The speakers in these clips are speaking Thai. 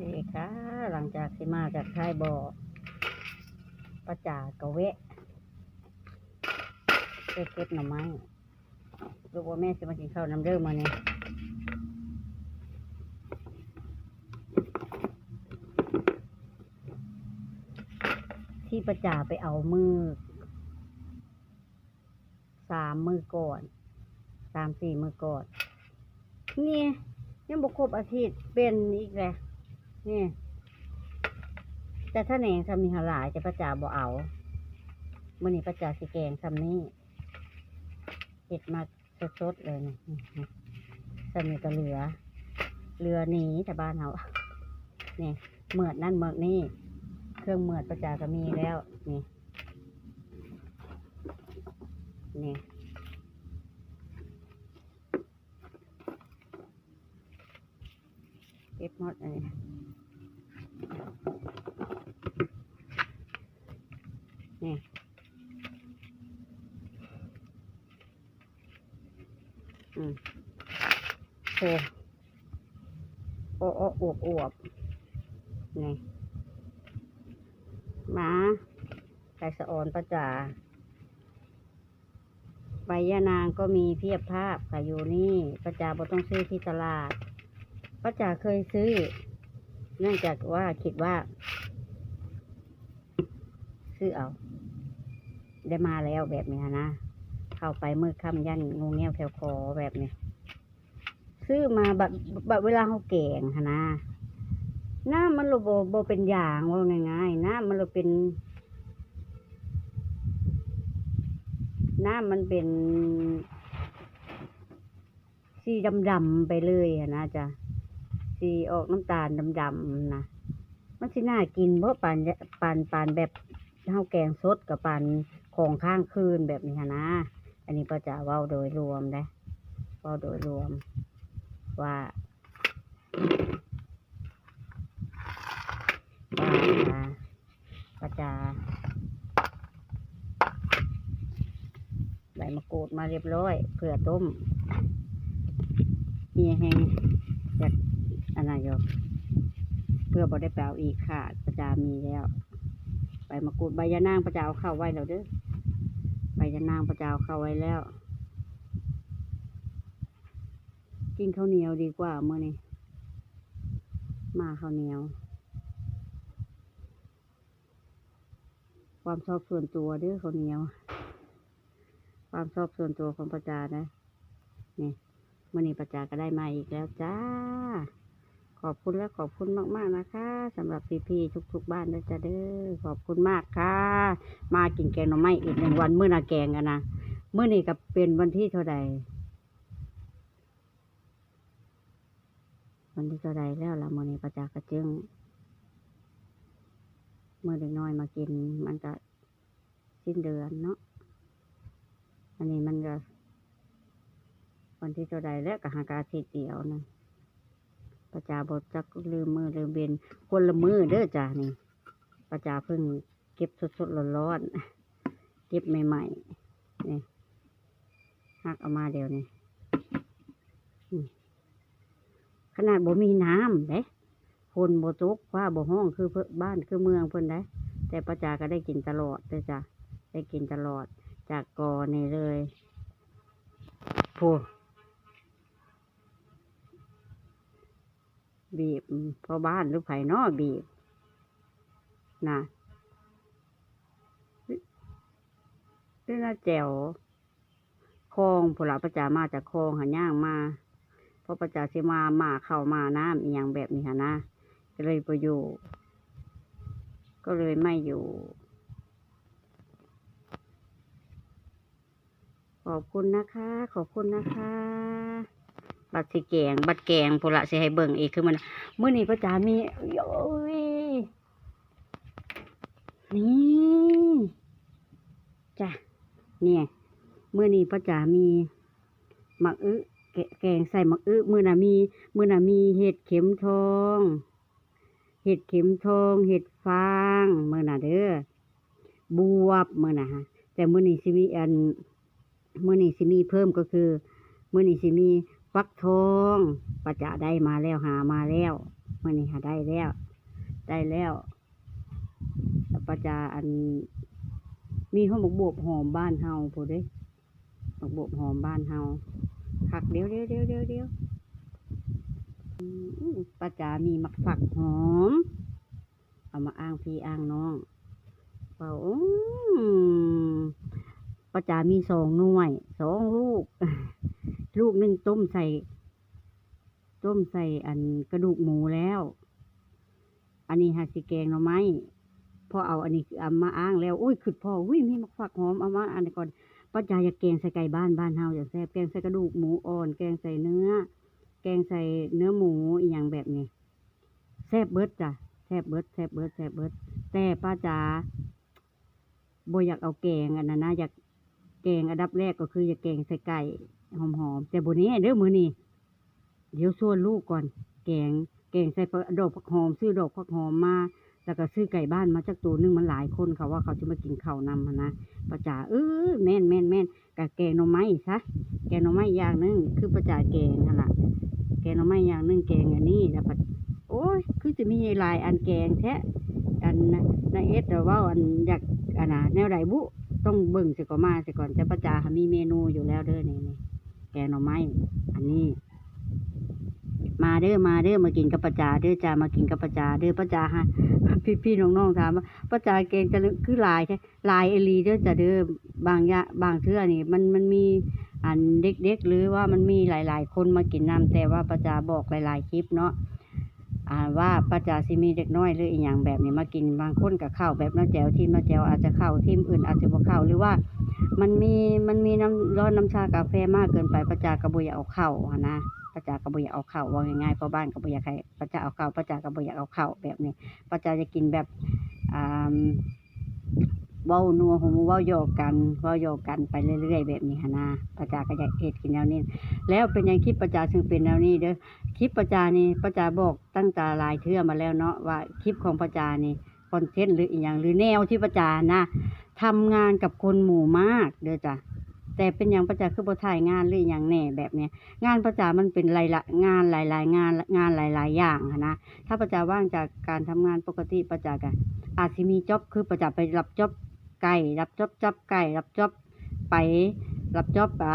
นี่ค่ะ หลังจากที่มาจากท้ายบ่อประจากระเวะไปเก็บหน่อไม้ลูกว่าแม่จะมากินข้าวน้ำเด้อมาเนี่ยที่ประจาไปเอามือสามมือก่อนสามสี่มือก่อนนี่ยังบกครบอาทิตย์เป็นอีกแล้ว นี่แต่ถ้าแหนงทำมีหลายจะประจาบ่เอาเมื่อนี้ประจาสิแกงทำนี่เห็ดมาสดๆเลยนี่สมีก็เหลือเหลือหนีแต่บ้านเราเนี่ยเหมือดนั่นเหมือดนี่เครื่องเหมือดประจาก็มีแล้ว นี่นี่เก็บหมดอันนี้ อืมโอ้โอ้โอวบนี่หมาไก่สะออนประจาใบยานางก็มีเพียบภาพค่ะอยู่นี่ประจาบ่ต้องซื้อที่ตลาดป้าจ๋าเคยซื้อ เนื่องจากว่าคิดว่า ซื้อเอา ได้มาแล้วแบบนี้นะ เข้าไปมือค่ำยันงูเงี้ยวแถวคอแบบนี้ซื้อมาแบบแบบเวลาเขาแก่งนะ น้ามันโลโบโบเป็นอย่างว่าง่ายๆหน้ามันโลเป็นหน้ามันเป็น สีดำๆไปเลยนะจ๊ะสีออกน้ำตาลดำๆนะมันสิน่ากินเพราะปานปานปานแบบข้าวแกงสดกับปานของข้างคืนแบบนี้นะ อันนี้ป้าจ๋าเว้าโดยรวมนะเว้าโดยรวมว่า ว่าป้าจ๋าใบมะกรูดมาเรียบร้อยเผื่อต้มนี่แห้งจากอันนั้นอยู่เพื่อบอได้แปลอีกค่ะประจามีแล้วใบมะกรูดใบยะนางประจาเอาเข้าไว้แล้วเด้อใบยะนางประจาเอาเข้าไว้แล้ว กินข้าวเหนียวดีกว่าเมื่อนี้มาข้าวเหนียว ความชอบส่วนตัวเด้อข้าวเหนียว ความชอบส่วนตัวของประจานะนี่มื่อนี้ประจาก็ได้มาอีกแล้วจ้า ขอบคุณและขอบคุณมาก ๆ นะคะสำหรับพี่ๆทุก ๆ บ้านนะจ๊ะเด้อขอบคุณมากค่ะ มากินแกงหน่อไม้อีกหนึ่งวันเมื้อนาแกงกันนะเมื้อนี้ก็เป็นวันที่เท่าใดวันที่เท่าใดแล้วละมื้อนี้ประจากระจึง เมื่อเด็กน้อยมากิน มันก็สิ้นเดือนเนาะอันนี้มันก็วันที่เท่าใดแล้วก็หากาทิตย์เดียวนะประจาบทจักลืมมือลืมเบนคนละมือเด้อจ้านี่ประจาเพิ่งเก็บสดๆร้อนๆเก็บใหม่ๆนี่หักออกมาเดี๋ยวนี้ขนาดบ่มีน้ำเด้ ฝนบ่ตกฟ้าบ่ห้องคือเพิ่นบ้านคือเมืองเพิ่นได้ แต่ประจาก็ได้กินตลอดเด้อจ้าได้กินตลอดจากกอนี่เลยพูบีบพอบ้านหรือไผ่นอบีบนะนี่น่าแจ๋วคลองผุหลาประจามาจากคลองหันย่างมาเพราะประจาสิมามาเข้ามาน้ำอีหยังแบบนี้ฮะนะ ก็เลยไปอยู่ ก็เลยไม่อยู่ ขอบคุณนะคะ ขอบคุณนะคะ บัตรสีแกง บัตรแกงพละสิให้เบิ่งอีกคือมันเมื่อนี้พระจามีโอ้ยนี่จ้ะเนี่ยเมื่อนี้พระจามีหมักอึแกแกงใส่หมักอึมื่อน่ะมีมื่อน่ะมีเห็ดเข็มทอง เห็ดเข็มทองเห็ดฟางเมื่อน่ะเด้อบวบเมื่อน่ะฮะแต่เมื่อนี้สิมีอันเมื่อนี้สิมีเพิ่มก็คือเมื่อนี้สิมีฟักทองประจะได้มาแล้วหามาแล้วเมื่อนี้หาได้แล้ว ได้แล้วประจาอัน มีห้องบกบวบหอมบ้านเฮาพูดเด้บกบวบหอมบ้านเฮาคักเดียวเดียวเดียวเดียวเดียว จามีมักฝักหอม เอามาอ้างพี่อ้างน้องเป่าอืมประจามีสองหน่วยสองลูก ลูกหนึ่งต้มใส่ ต้มใส่อันกระดูกหมูแล้ว อันนี้หาสิแกงหน่อไม้พอเอาอันนี้เอามาอ้างแล้วอุ้ยขึ้นพ่ออุ้ยมีมักฝักหอมเอามาอันนี้ก่อนป้าจาอยากแกงใส่ไก่บ้านบ้านเฮาอย่างแซ่บแกงใส่กระดูกหมูอ่อน แกงใส่เนื้อ แกงใส่เนื้อหมูอีหยังแบบนี้แซ่บเบิดจ้ะแซ่บเบิดแซ่บเบิดแซ่บเบิดแต่ป้าจ๋าบ่อยากเอาแกงอันนั้นนะอยากแกงอันดับแรกก็คืออยากแกงใส่ไก่หอมๆแต่บนนี้เด้อมือนี้เดี๋ยวชวนลูกก่อน แกง แกงใส่ดอกผักหอมซื้อดอกผักหอมมาแล้วก็ซื้อไก่บ้านมาจากตัวนึงมันหลายคนเขาว่าเขาจะมากินข้าวนำนะประจ่าเออแม่นแม่นแม่นกะแกงหน่อไม้ซะแกงหน่อไม้อย่างนึงคือประจ่าแกงนั่นแหละ งหน่อไม้อย่างนึงแกงอันนี้แล้วปะโอ้ยคือจะมีลายอันแกงแท้อันนาเอสเราว่าอันอยากอันนะแนวใดบุต้องเบิ่งสิก่อนมาสิก่อนแต่ประจ่ามีเมนูอยู่แล้วเด้อนี่นี่แกงหน่อไม้อันนี้ มาเด้อมาเด้อมากินกับประจาเด้อจ้ามากินกับประจาเด้อประจาฮะพี่พี่น้องๆถามว่าประจาเกงจะคือลายใช่ลายเอลีเด้อจ้าเด้อ บางยะบางเทื่อนี่มันมันมีอันเด็กๆหรือว่ามันมีหลายๆ คนมากินน้ำแต่ว่าประจาบอกหลาย ๆ คลิปเนาะอ่าว่าประจาสิมีเด็กน้อยหรืออีหยังแบบนี้มากินบางคนกับข้าวแบบน้าแจวทีมน้าแจวอาจจะเข้าทีมอื่นอาจจะบ่เข้าหรือว่ามันมีมันมีน้ำร้อนน้ำชากาแฟมากเกินไปประจากระบุอยเอาเข้านะประจากระบุอยเอาเข้าว่าง่ายๆเพราะบ้านกระบุอยให้ประจาเอาเข้าประจากระบุอยเอาเข้าแบบนี้ประจาจะกินแบบอ่า เว้านัวหูเว้าโยกกันเว้าโยกกันไปเรื่อยๆแบบนี้หนนะประจาก็อยากเอ็ดกินแนวนี้ แล้วเป็นย่างคลิปประจาซึ่งเป็นแนวนี้เด้อคลิปประจานี่ประจาบอกตั้งแต่ลายเทื่อมาแล้วเนาะว่าคลิปของประจานี่คอนเทนต์หรืออีกอย่างหรือแนวที่ประจานะทำงานกับคนหมู่มากเด้อจ้ะแต่เป็นอย่างประจาคือบ่ถ่ายงานหรืออย่างแน่แบบเนี้ยงานประจามันเป็นหลายละงานหลาย ๆ งานงานหลาย ๆ อย่างนะถ้าประจาว่างจากการทำงานปกติประจากะอาจสิมีจ็อบคือประจาไปรับจ็อบ ไก่รับจอบจับไก่รับจอบไปรับจอบอ่า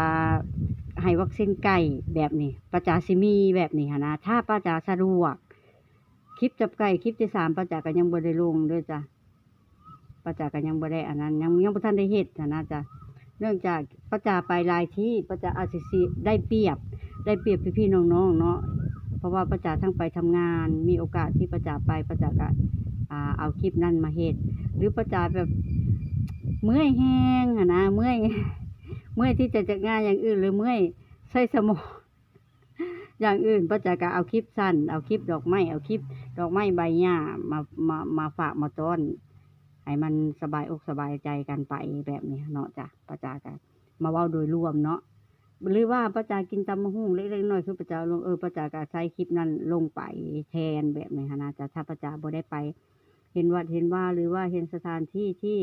ให้วัคซีนไก่แบบนี้ประจาสิมีแบบนี้นะถ้าประจาสะดวก คลิปจับไก่คลิปที่สามประจาก็ยังบ่ได้ลงด้วยจ้ะประจาก็ยังบ่ได้อันนั้น ยังยังบ่ทันได้เฮ็ดหั้นะจ๊ะเนื่องจากประจาไปลายที่ประจาอาจสิสิได้เปรียบ ได้เปรียบพี่ๆน้องๆเนาะเพราะว่าประจาทั้งไปทำงาน มีโอกาสที่ประจาไปประจาก็ อ่าเอาคลิปนั้นมาเฮ็ดหรือประจาแบบเมื่อยแห้งนะเมื่อยเมื่อยที่จะจัดงานอย่างอื่นหรือเมื่อยใช้สมองอย่างอื่นประจาก็เอาคลิปสั้น เอาคลิปดอกไม้เอาคลิปดอกไม้ใบหญ้ามามามาฝากมาต้อนให้มันสบายอกสบายใจกันไปแบบนี้เนาะจ้ะประจากกันมาเว้าโดยรวมเนาะหรือว่าประจากินตำมะฮุ่งเล็กๆน้อยคือประจาลงเออประจากาใช้คลิปนั้นลงไปแทนแบบนี้นะจ้ะถ้าประจาบ่ได้ไป เห็นวัดเห็นว่าหรือว่าเห็นสถานที่ที่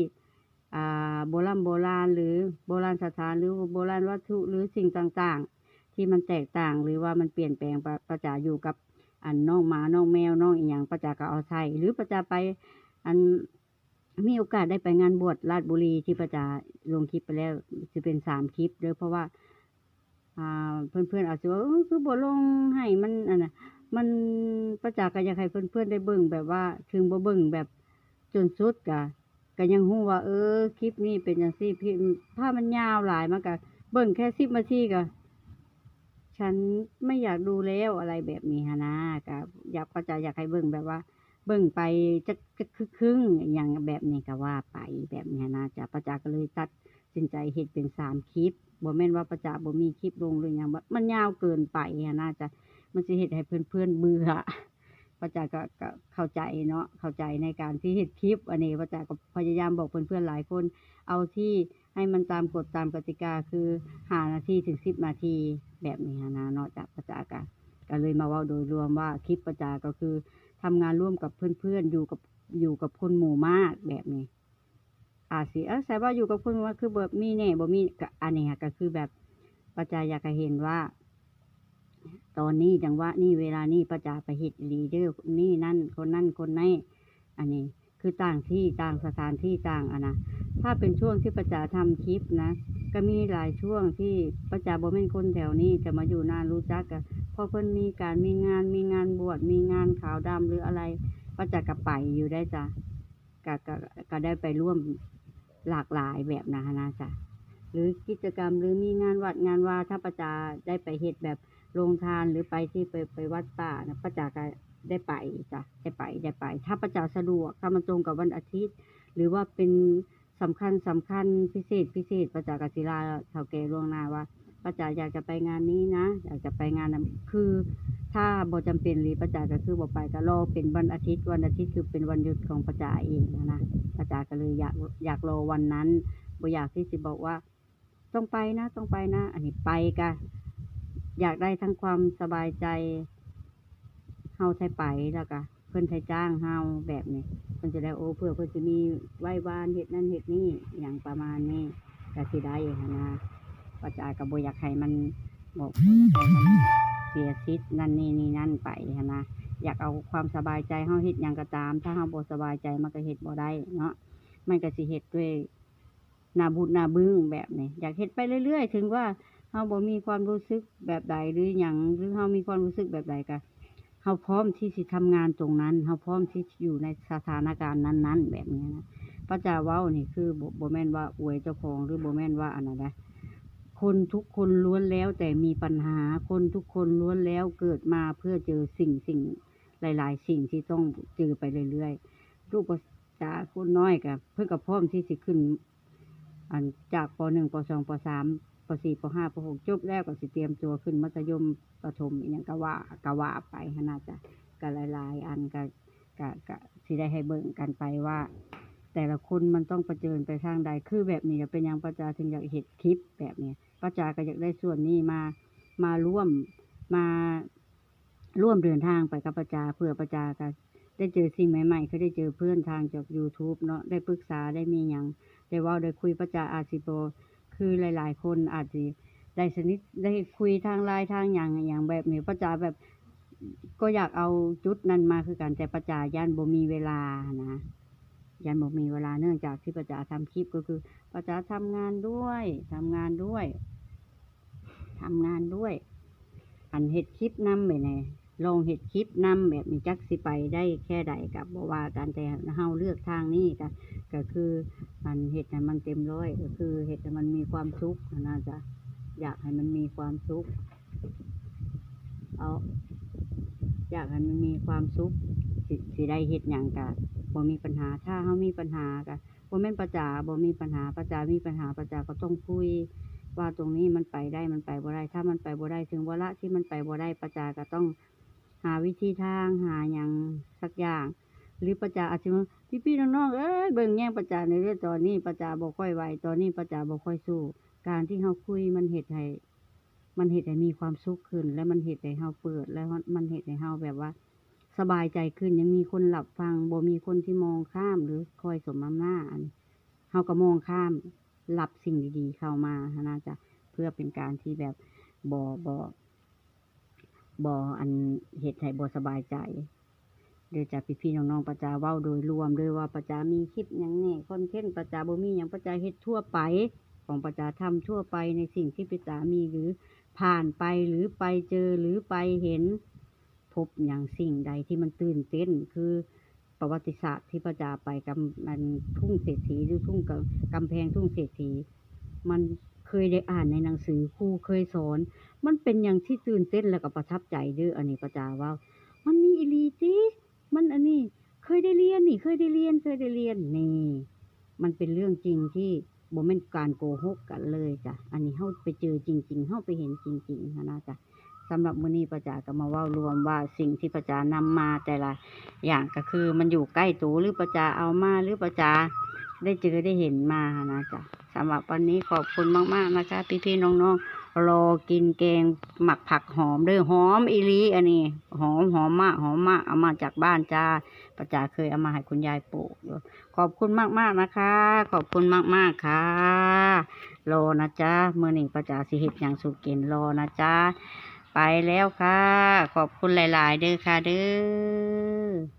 โบราณโบราณหรือโบราณสถานหรือโบราณวัตถุหรือสิ่งต่างๆ ที่มันแตกต่างหรือว่ามันเปลี่ยนแปลงประประจาอยู่กับอันน้องหมาน้องแมวน้องอีหยังประจาก็เอาใส่หรือประจาไปอันมีโอกาสได้ไปงานบวชราชบุรีที่ประจาลงคลิปไปแล้วจะเป็นสามคลิปเด้อเพราะว่าเพื่อนๆอาจจะว่าคือบ่ลงให้มันอันน่ะ มันประจากก็อยากให้เพื่อนๆได้เบิ่งแบบว่า ถึงบ่เบิ่งแบบจนสุดกะก็ยังฮู้ว่า เออคลิปนี้เป็นจังซี่พี่ถ้ามันยาวหลายมันก็เบิ่งแค่10นาทีก็ฉันไม่อยากดูแล้วอะไรแบบนี้ฮะนะก็อยากก็จะอยากให้เบิ่งแบบว่า เบิ่งไปจะจะครึ่งๆอย่างแบบนี้ก็ว่าไปแบบนี้นะจะประจากก็เลยตัดสินใจเฮ็ดเป็นสามคลิปบ่แม่นว่าประจาบ่มีคลิปลงหรือหยังบ่มันยาวเกินไปฮะนะจะ มันสิเฮ็ดให้เพื่อนๆเบื่อประจาก็ก็เข้าใจเนาะเข้าใจในการที่เฮ็ดคลิปอันนี้ประจาก็พยายามบอกเพื่อนๆหลายคน เอาที่ให้มันตามกฎตามกติกาคือห้านาทีถึงสิบนาทีแบบนี้นะเนาะจากประจากก็เลยมาว่าโดยรวมว่าคลิปประจาก็คือทำงานร่วมกับเพื่อนๆอยู่กับอยู่กับคนหมู่มากแบบนี้อาสิเออใส่ว่าอยู่กับคนหมู่มากคือแบบมีแน่บ่มีอันนี้ก็คือแบบประจาอยากเห็นว่า ตอนนี้จังหวะนี่เวลานี่ประจาไปเฮ็ดลีเด้อนี่นั่นคนนั่นคนนี้อันนี้คือต่างที่ต่างสถานที่ต่างอะนะถ้าเป็นช่วงที่ประจาทำคลิปนะ ก็มีหลายช่วงที่ประจาบ่แม่นคนแถวนี้จะมาอยู่นานรู้จักกันพอเพิ่นมีการมีงานมีงานบวชมีงานขาวดำหรืออะไรประจาก็ไปอยู่ได้จ้ะก็ก็ก็ได้ไปร่วมหลากหลายแบบนะนะจ้ะหรือกิจกรรมหรือมีงานวัดงานวาถ้าประจาได้ไปเฮ็ดแบบ โรงทานหรือไปที่ไปไปวัดป่านะประจาก็ได้ไปจ้ะได้ไปได้ไป ถ้าประจาสะดวกถ้ามันตรงกับวันอาทิตย์ หรือว่าเป็นสำคัญสำคัญพิเศษพิเศษประจากศิลาเท่าแก่ล่วงหน้าว่าประจาอยากจะไปงานนี้นะ อยากจะไปงานนั้นคือ ถ้าบ่จำเป็นหรือประจาก็คือบ่ไปก็รอเป็นวันอาทิตย์ วันอาทิตย์คือเป็นวันหยุดของประจาเองนะนะประจาก็เลยอยากอยากรอวันนั้นบ่อยากที่สิบอกว่า ต้องไปนะ ต้องไปนะ อันนี้ไปก็ อยากได้ทั้งความสบายใจ เฮาใช้ไปแล้วก็เพิ่นใช้จ้างเฮาแบบนี้เพิ่นจะได้โอ้เพื่อเพิ่นจะมีไหว้วานเฮ็ดนั่นเฮ็ดนี่อย่างประมาณนี้ก็สิได้หั้นะประจาก็บ่อยากให้มันบอกบ่อยให้มันเสียสิทธิ์นั่นนี่นี่นั่นไปหั้นะอยากเอาความสบายใจเฮาเฮ็ดหยังก็ตาม ถ้าเฮาบ่สบายใจมันก็เฮ็ดบ่ได้เนาะมันก็สิเฮ็ดด้วยนาบุญนาบึ้งแบบนี้อยากเฮ็ดไปเรื่อย ๆ ถึงว่า เฮาบ่มีความรู้สึกแบบใดหรือหยังหรือเฮามีความรู้สึกแบบใดก็เฮาพร้อมที่สิทำงานตรงนั้นเฮาพร้อมที่อยู่ในสถานการณ์นั้น ๆ แบบนี้นะพระเจ้าเว้านี่คือบ่บแม่นว่าอวยเจ้าของหรือบ่แม่นว่าอันนั้นนะคนทุกคนล้วนแล้วแต่มีปัญหาคนทุกคนล้วนแล้วเกิดมาเพื่อเจอสิ่งสิ่งหลาย ๆ สิ่งที่ต้องเจอไปเรื่อยๆลูกประจาคนน้อยกับเพิ่นก็พร้อมที่สิขึ้น อันจากป .1 ป .2 ป .3 ป .4 ป .5 ป .6 จบแล้วก็สิเตรียมตัวขึ้นมัธยมประถมอีหยังก็ว่าก็ว่าไปหั้นน่าจะก็หลายๆอันก็ก็ก็สิได้ให้เบิ่งกันไปว่า แต่ละคนมันต้องประเจิญไปทางใดคือแบบนี้เป็นหยังประจาถึงอยากเห็ดคลิปแบบนี้ประจาก็อยากได้ส่วนนี้มามาร่วมมาร่วมเดินทางไปกับประจาเพื่อประจาก็ได้เจอสิ่งใหม่ๆคือได้เจอเพื่อนทางจาก YouTube เนาะได้ปรึกษาได้มีหยังได้ว่าได้คุยประจาอาจสิโบ คือหลาย ๆ คนอาจสิได้สนิทได้คุยทางไลน์ทางอย่างอย่างแบบนี้ประจาแบบก็อยากเอาจุดนั้นมาคือกันแต่ประจาย่านบ่มีเวลานะย่านบ่มีเวลาเนื่องจากที่ประจาทำคลิปก็คือประจาทำงานด้วยทำงานด้วยทำงานด้วย อันเฮ็ดคลิปนำไปแน่ ลองเฮ็ดคลิปนำแบบนี้จักสิไปได้แค่ใดกับบ่ว่ากันแต่เฮาเลือกทางนี้ก็ก็คือมันเฮ็ดให้มันเต็มร้อยก็คือเฮ็ดให้มันมีความสุขน่าจะอยากให้มันมีความสุขเอาอยากให้มันมีความสุขสิสิได้เฮ็ดหยังก็บ่มีปัญหาถ้าเฮามีปัญหาก็บ่แม่นประจาบ่มีปัญหาประจามีปัญหาประจาก็ต้องคุยว่าตรงนี้มันไปได้มันไปบ่ได้ ถ้ามันไปบ่ได้ถึงวาระที่มันไปบ่ได้ประจาก็ต้อง หาวิธีทางหาหยังสักอย่าง หรือประจาอาจจะว่พี่ๆน้องๆเอ้ยเบิ่งแย่งประจาในเรื่องตอนนี้ประจาบ่ค่อยไหวตอนนี้ประจาบ่ค่อยสู้ การที่เฮาคุยมันเฮ็ดให้มันเฮ็ดให้มีความสุขขึ้น และมันเฮ็ดให้เฮาเปิด และมันเฮ็ดให้เฮาแบบว่า สบายใจขึ้นยังมีคนหลับฟังบ่มีคนที่มองข้ามหรือคอยสมน้ำนาอันเฮาก็มองข้ามรับสิ่งดีๆเข้ามานนะจ๊ะเพื่อเป็นการที่แบบบ่บ่ บ่อันเฮ็ดให้บ่สบายใจเดี๋ยวจากพี่ๆน้องๆประจาเว้าโดยรวมเลยว่าประจามีคลิปหยังแหน่คอนเทนต์ประจาบ่มีหยังประจาเฮ็ดทั่วไป ของประจาทำทั่วไปในสิ่งที่ประจามีหรือผ่านไปหรือไปเจอหรือไปเห็น พบอย่างสิ่งใดที่มันตื่นเต้นคือประวัติศาสตร์ที่ประจาไปกับมันทุ่งเศรษฐีหรือทุ่งกำกำแพงทุ่งเศรษฐี มันเคยได้อ่านในหนังสือครูเคยสอน มันเป็นอย่างที่ตื่นเต้นแล้วก็ประทับใจเด้ออันนี้ประจาว่า มันมีอีลีติมันอันนี้ เคยได้เรียนนี่ เคยได้เรียน เคยได้เรียนนี่ มันเป็นเรื่องจริงที่บ่แม่นการโกหกกันเลยจ้ะ อันนี้เฮาไปเจอจริงๆเฮาไปเห็นจริงๆนะจ้ะสำหรับมื้อนี้ประจาก็มาเว้ารวมว่าสิ่งที่ประจานำมาแต่ละอย่างก็คือมันอยู่ใกล้ตัวหรือประจาเอามาหรือประจาได้เจอได้เห็นมานะจ้ะสำหรับวันนี้ขอบคุณมากๆนะคะพี่ๆน้องๆ รอกินแกงหมักผักหอมเด้อหอมอีลีอันนี้ หอมหอมมากหอมมากเอามาจากบ้านจ้าประจาเคยเอามาให้คุณยายปลูกขอบคุณมากๆนะคะ ขอบคุณมากๆค่ะรอนะจ๊ะเมื่อนี้ประจาสิเฮ็ดหยังสุกินรอนะจ๊ะไปแล้วค่ะ ขอบคุณหลาย ๆ เด้อค่ะเด้อ